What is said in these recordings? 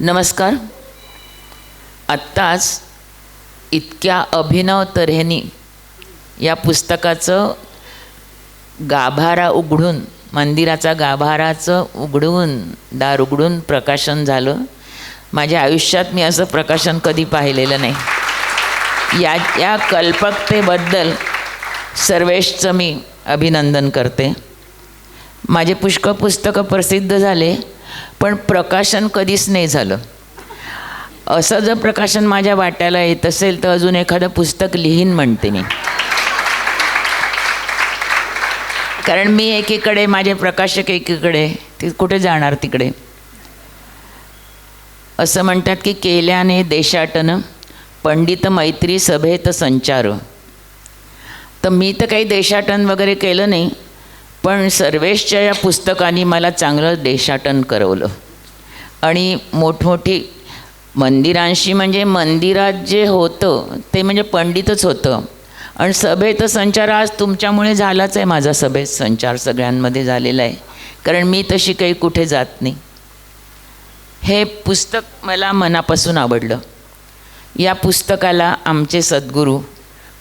नमस्कार. आत्ताच इतक्या अभिनव तऱ्हेने या पुस्तकाचं गाभारा उघडून मंदिराचा गाभाराचं उघडून दार उघडून प्रकाशन झालं. माझ्या आयुष्यात मी असं प्रकाशन कधी पाहिलेलं नाही. या या कल्पकतेबद्दल सर्वेशचं मी अभिनंदन करते. माझे पुष्कळ पुस्तकं प्रसिद्ध झाले. पण प्रकाशन कधीच नाही झालं. असं जर प्रकाशन माझ्या वाट्याला येत असेल तर अजून एखादं पुस्तक लिहीन म्हणते मी. कारण मी एकीकडे माझे प्रकाशक एकीकडे ते कुठे जाणार तिकडे? असं म्हणतात की केल्याने देशाटन पंडित मैत्री सभेत संचार. तर मी तर काही देशाटन वगैरे केलं नाही पण सर्वेशच्या या पुस्तकाने मला चांगलं देशाटन करवलं. आणि मोठमोठी मंदिरांशी म्हणजे मंदिरात जे होतं ते म्हणजे पंडितच होतं. आणि सभेत संचार आज तुमच्यामुळे झालाच आहे माझा सभेत संचार सगळ्यांमध्ये झालेला आहे. कारण मी तशी काही कुठे जात नाही. हे पुस्तक मला मनापासून आवडलं. या पुस्तकाला आमचे सद्गुरू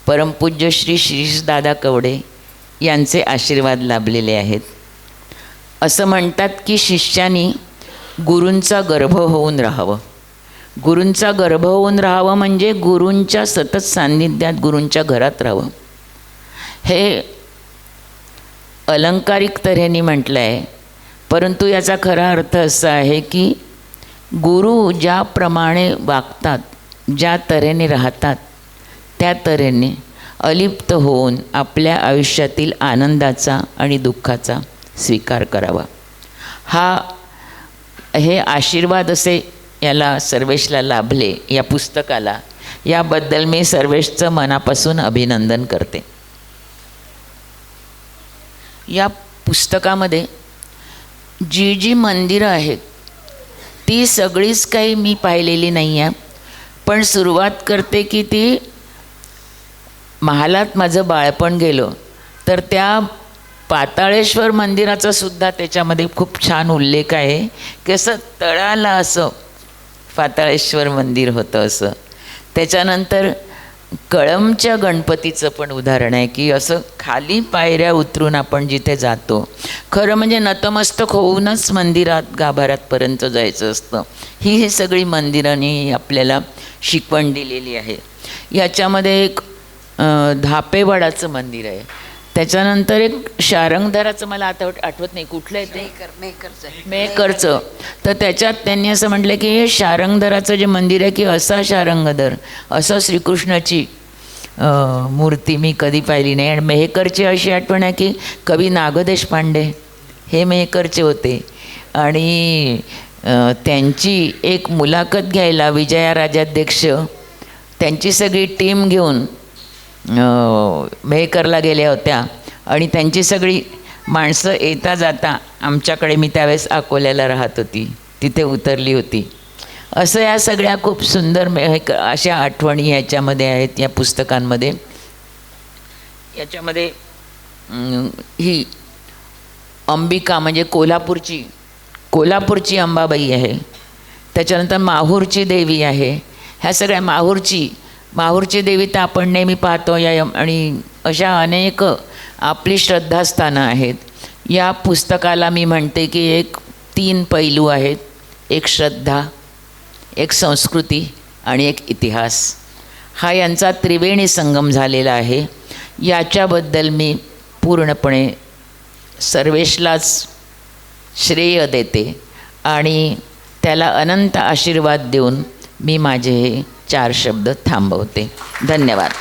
परमपूज्य श्री श्रीशदादा कवडे यांचे आशीर्वाद लाभलेले आहेत. असं म्हणतात की शिष्यानी गुरूंचा गर्भ होऊन राहावं. गुरूंचा गर्भ होऊन राहावं म्हणजे गुरूंच्या सतत सान्निध्यात गुरूंच्या घरात राहावं. हे अलंकारिक तऱ्हेने म्हटलं आहे परंतु याचा खरा अर्थ असा आहे की गुरु ज्याप्रमाणे वागतात ज्या तऱ्हेने राहतात त्या तऱ्हेने अलिप्त होऊन आपल्या आयुष्यातील आनंदाचा आणि दुःखाचा स्वीकार करावा. हा हे आशीर्वाद असे याला सर्वेशला लाभले या पुस्तकाला. याबद्दल मी सर्वेशचं मनापासून अभिनंदन करते. या पुस्तकामध्ये जी जी मंदिरं आहेत ती सगळीच काही मी पाहिलेली नाही आहे पण सुरुवात करते की ती महालात माझं बाळपण गेलं तर त्या पाताळेश्वर मंदिराचा सुद्धा त्याच्यामध्ये खूप छान उल्लेख आहे की असं तळाला असं पाताळेश्वर मंदिर होतं असं. त्याच्यानंतर कळमच्या गणपतीचं पण उदाहरण आहे की असं खाली पायऱ्या उतरून आपण जिथे जातो खरं म्हणजे नतमस्तक होऊनच मंदिरात गाभाऱ्यातपर्यंत जायचं असतं. ही ही सगळी मंदिरांनी आपल्याला शिकवण दिलेली आहे. याच्यामध्ये एक धापेवाडाचं मंदिर आहे. त्याच्यानंतर एक शारंगधराचं मला आता आठवत नाही कुठलं आहे ते? मेकरचं. तर त्याच्यात त्यांनी असं म्हटलं की हे शारंगधराचं जे मंदिर आहे की असा शारंगधर असं श्रीकृष्णाची मूर्ती मी कधी पाहिली नाही. आणि मेहकरची अशी आठवण आहे की कवी नाग देशपांडे हे मेहकरचे होते. आणि त्यांची एक मुलाखत घ्यायला विजया राजाध्यक्ष त्यांची सगळी टीम घेऊन मेहकरला गेल्या होत्या. आणि त्यांची सगळी माणसं येता जाता आमच्याकडे मी त्यावेळेस अकोल्याला राहत होती. तिथे उतरली होती. असं या सगळ्या खूप सुंदर मेहक अशा आठवणी ह्याच्यामध्ये आहेत या पुस्तकांमध्ये. याच्यामध्ये ही अंबिका म्हणजे कोल्हापूरची कोल्हापूरची अंबाबाई आहे. त्याच्यानंतर माहूरची देवी आहे. ह्या सगळ्या माहूरची माहूरची देवी तर आपण नेहमी पाहतो या आणि अशा अनेक आपली श्रद्धास्थानं आहेत. या पुस्तकाला मी म्हणते की एक तीन पैलू आहेत. एक श्रद्धा एक संस्कृती आणि एक इतिहास. हा यांचा त्रिवेणी संगम झालेला आहे. याच्याबद्दल मी पूर्णपणे सर्वेशलाच श्रेय देते आणि त्याला अनंत आशीर्वाद देऊन मी माझे हे चार शब्द थांबवते. धन्यवाद.